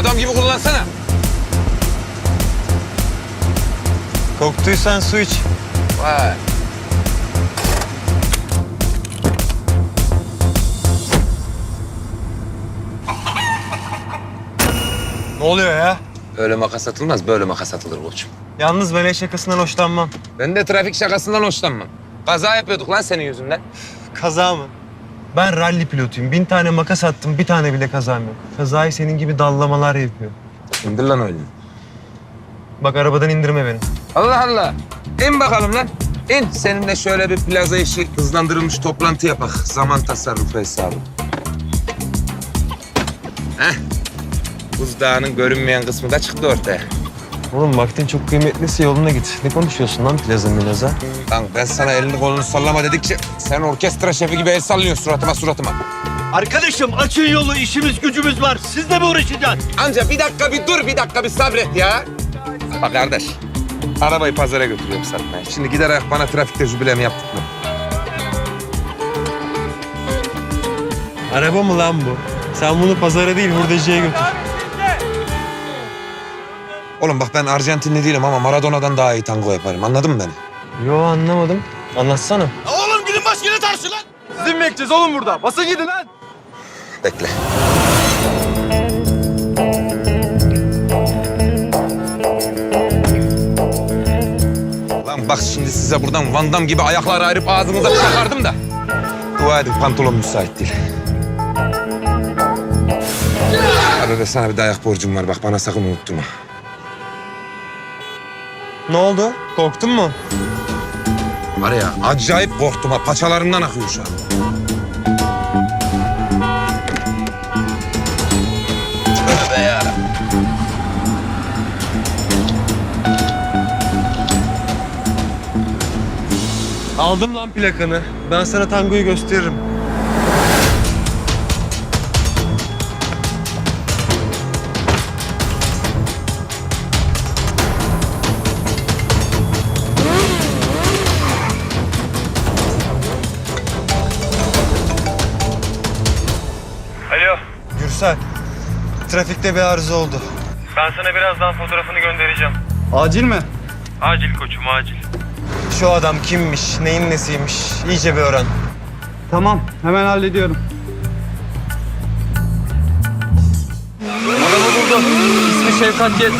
Adam gibi kullansana. Koktuysan su iç. Vay. Ne oluyor ya? Öyle makas atılmaz, böyle makas atılır koçum. Yalnız el şakasından hoşlanmam. Ben de trafik şakasından hoşlanmam. Kaza yapıyorduk lan senin yüzünden. Kaza mı? Ben ralli pilotuyum. Bin tane makas attım, bir tane bile kazam yok. Kazayı senin gibi dallamalar yapıyor. İndir lan oyunu. Bak arabadan indirme beni. Allah Allah. İn bakalım lan. İn. Seninle şöyle bir plaza işi hızlandırılmış toplantı yapak. Zaman tasarrufu hesabı. Heh. Buzdağının görünmeyen kısmı da çıktı ortaya. Oğlum vaktin çok kıymetliyse yoluna git. Ne konuşuyorsun lan plaza milaza? Lan ben sana elini kolunu sallama dedikçe sen orkestra şefi gibi el sallıyorsun suratıma suratıma. Arkadaşım açın yolu işimiz gücümüz var. Siz de mi uğraşacaksın? Amca bir dakika bir dur bir dakika bir sabret ya. Bak kardeş. Arabayı pazara götürüyorum satmaya. Şimdi gider ayak bana trafik tecrübelerini yaptık mı? Araba mı lan bu? Sen bunu pazara değil hurdacıya götür. Oğlum bak ben Arjantinli değilim ama Maradona'dan daha iyi tango yaparım. Anladın mı beni? Yo anlamadım. Anlatsana. Oğlum gidin başkana tarşı lan. Sizin bekleyeceğiz oğlum burada? Basın gidin lan. Bekle. Lan bak şimdi size buradan Van Damme gibi ayakları ayırıp ağzınıza çakardım da. Dua edin pantolon müsait değil. Be sana bir dayak borcum var bak bana sakın unutturma. Ne oldu? Korktun mu? Var ya acayip korktum ha paçalarımdan akıyor şu an. Tövbe ya. Aldım lan plakanı. Ben sana tangoyu gösteririm. Gürsel, trafikte bir arıza oldu. Ben sana birazdan fotoğrafını göndereceğim. Acil mi? Acil koçum acil. Şu adam kimmiş, neyin nesiymiş iyice bir öğren. Tamam hemen hallediyorum. Adamı buldum. İsmi Şevkat Yer.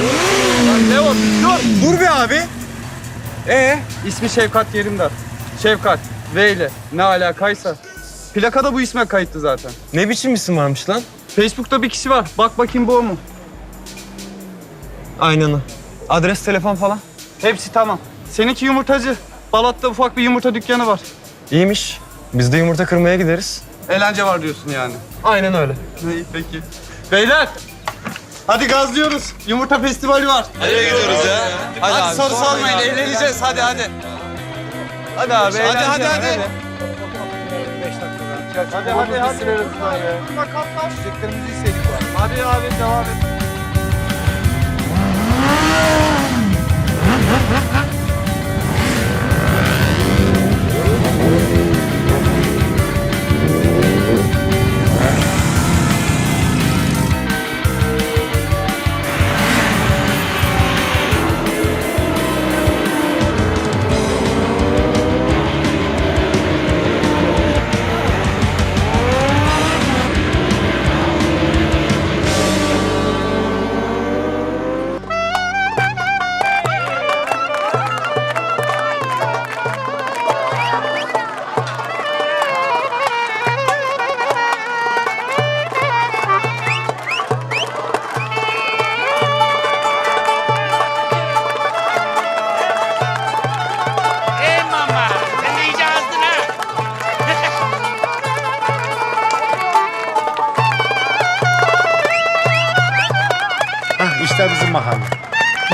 Ne o? Dur. Dur be abi. Ee? İsmi Şevkat Yerimdar. Şevkat. V ile. Ne alakaysa. Plakada bu isme kayıtlı zaten. Ne biçim isim varmış lan? Facebook'ta bir kişi var. Bak bakayım bu o mu? Aynen o. Adres, telefon falan. Hepsi tamam. Seninki yumurtacı. Balat'ta ufak bir yumurta dükkanı var. İyiymiş. Biz de yumurta kırmaya gideriz. Eğlence var diyorsun yani. Aynen öyle. İyi peki. Beyler. Hadi gazlıyoruz. Yumurta festivali var. Nereye gidiyoruz ya? Hadi, soru sormayın. Eğleneceğiz. Hadi hadi. Hadi abi, Hadi, hadi, eğlence. hadi. Hadi hadi hadi. Çiçeklerimizi hissettik. Hadi abi devam et.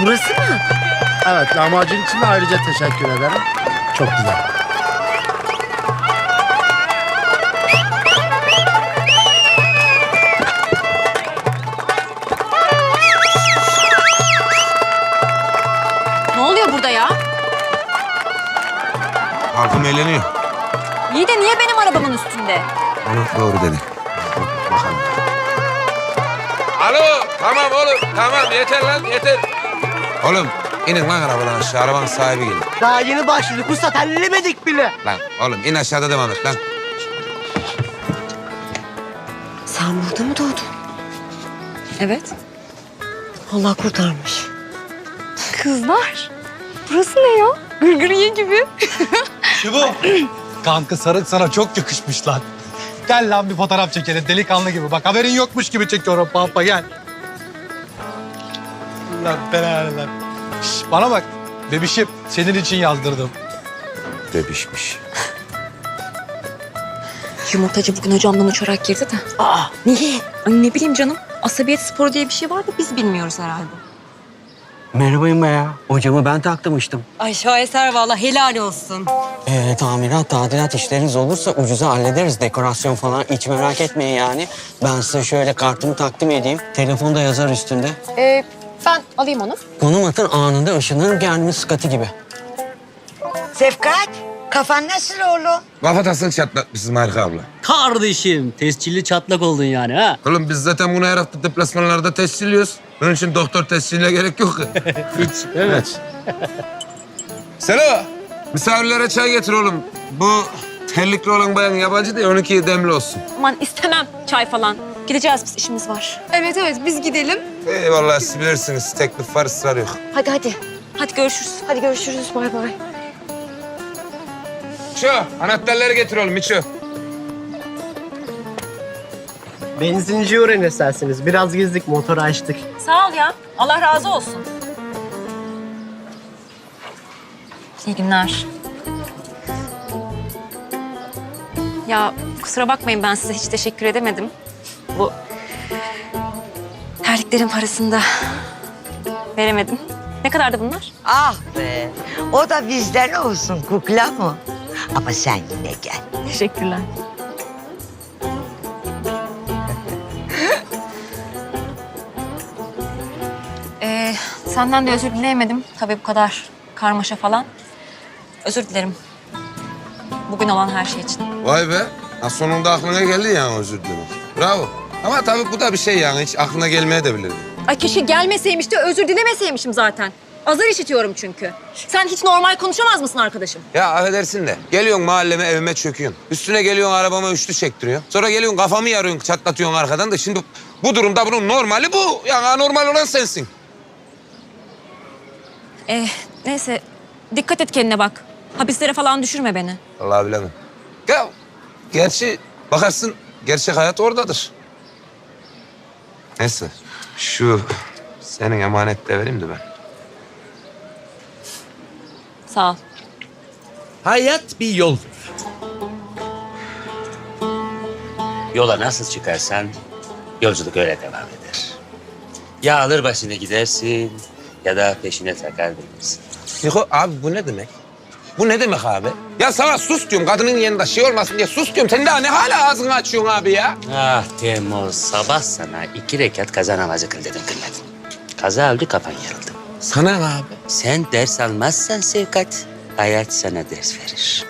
Burası mı? Evet, lahmacun için de ayrıca teşekkür ederim. Çok güzel. Ne oluyor burada ya? Halkım eğleniyor. İyi de niye benim arabamın üstünde? Onu doğru dedi. Bakalım. Alo tamam oğlum tamam yeter lan yeter. Oğlum inin lan arabadan aşağı arabanın sahibi geliyor. Daha yeni başladık usta terlemedik bile. Lan oğlum in aşağıda devam et lan. Sen burada mı doğdun? Evet. Allah kurtarmış. Kızlar. Burası ne ya? Gırgırıye gibi. Şu bu. Kanka sarık sana çok yakışmış lan. Gel lan bir fotoğraf çekelim delikanlı gibi. Bak haberin yokmuş gibi çekiyorum pampa gel. Lan belanı lan. Şş, bana bak. Bebişim senin için yazdırdım. Bebişmiş. Yumurtacı bugün hocamdan uçarak girdi de. Aa niye? Ay ne bileyim canım. Asabiyet sporu diye bir şey var da biz bilmiyoruz herhalde. Merhabayım be ya. Hocamı ben taktırmıştım. Ay şaheser valla helal olsun. Ee, tamirat, tadilat işleriniz olursa ucuza hallederiz. Dekorasyon falan hiç merak etmeyin yani. Ben size şöyle kartımı takdim edeyim. Telefonda yazar üstünde. Ee, ben alayım onu. Konum atın anında ışınlanır gelmiş sıkatı gibi. Sefkat, kafan nasıl oğlum? Kafatasını çatlatmışsın Marika abla. Kardeşim, tescilli çatlak oldun yani ha. Oğlum biz zaten bunu her hafta deplasmanlarda tescilliyoruz. Bunun için doktor tesciline gerek yok. Hiç, evet. Selo, misafirlere çay getir oğlum. Bu terlikli olan bayan yabancı değil, 12 demli olsun. Aman istemem çay falan. Gideceğiz biz işimiz var. Evet evet biz gidelim. Eyvallah siz bilirsiniz. Teklif var, ısrar yok. Hadi hadi. Hadi görüşürüz. Hadi görüşürüz bay bay. Miço, anahtarları getir oğlum Miço. Benzinci uğrayın isterseniz. Biraz gezdik motoru açtık. Sağ ol ya. Allah razı olsun. İyi günler. Ya kusura bakmayın ben size hiç teşekkür edemedim. Bu terliklerin parasını da veremedim. Ne kadardı bunlar? Ah be, o da bizden olsun kukla mı? Ama sen yine gel. Teşekkürler. Ee, senden de özür dileyemedim. Tabii bu kadar karmaşa falan. Özür dilerim. Bugün olan her şey için. Vay be. Ha, sonunda aklına geldi yani özür dilemek. Bravo. Ama tabii bu da bir şey yani. Hiç aklına gelmeye de bilirdi. Ay keşke gelmeseymiş de özür dilemeseymişim zaten. Azar işitiyorum çünkü. Sen hiç normal konuşamaz mısın arkadaşım? Ya affedersin de geliyorsun mahalleme evime çöküyorsun. Üstüne geliyorsun arabama üçlü çektiriyor. Sonra geliyorsun kafamı yarıyorsun çatlatıyorsun arkadan da şimdi bu durumda bunun normali bu. Yani anormal olan sensin. Ee, neyse dikkat et kendine bak. Hapislere falan düşürme beni. Vallahi bilemem. Ya gerçi bakarsın gerçek hayat oradadır. Neyse şu senin emanet de vereyim de ben. Sağ ol. Hayat bir yoldur. Yola nasıl çıkarsan yolculuk öyle devam eder. Ya alır başını gidersin ya da peşine takar bilirsin. Niko abi bu ne demek? Bu ne demek abi? Ya sana sus diyorum kadının yanında şey olmasın diye sus diyorum. Sen daha ne hala ağzını açıyorsun abi ya? Ah Temmuz sabah sana iki rekat kaza namazı kıl dedim kılmadın. Kaza öldü kafan yarıldı. Sana ne abi? Sen ders almazsan Sevkat hayat sana ders verir.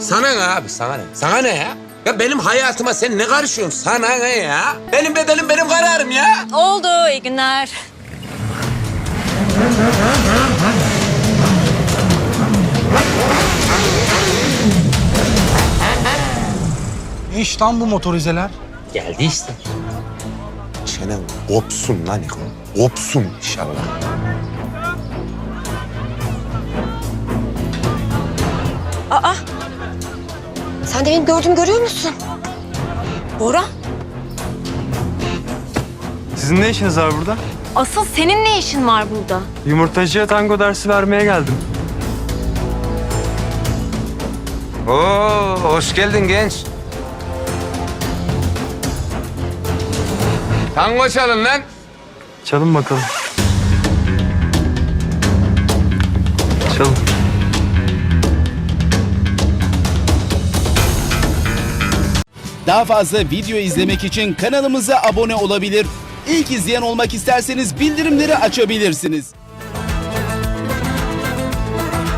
Sana ne abi sana ne? Sana ne ya? Ya benim hayatıma sen ne karışıyorsun? Sana ne ya? Benim bedelim benim kararım ya. Oldu. iyi günler. Ne iş lan bu motorizeler? Geldi işte. Çenen kopsun lan Niko. Kopsun inşallah. Aa. Sen de benim gördüğümü görüyor musun? Bora, Sizin ne işiniz var burada? asıl senin ne işin var burada? Yumurtacıya tango dersi vermeye geldim. Oo, hoş geldin genç. Tango çalın lan. Çalın bakalım. Çalın. Daha fazla video izlemek için kanalımıza abone olabilir. İlk izleyen olmak isterseniz bildirimleri açabilirsiniz.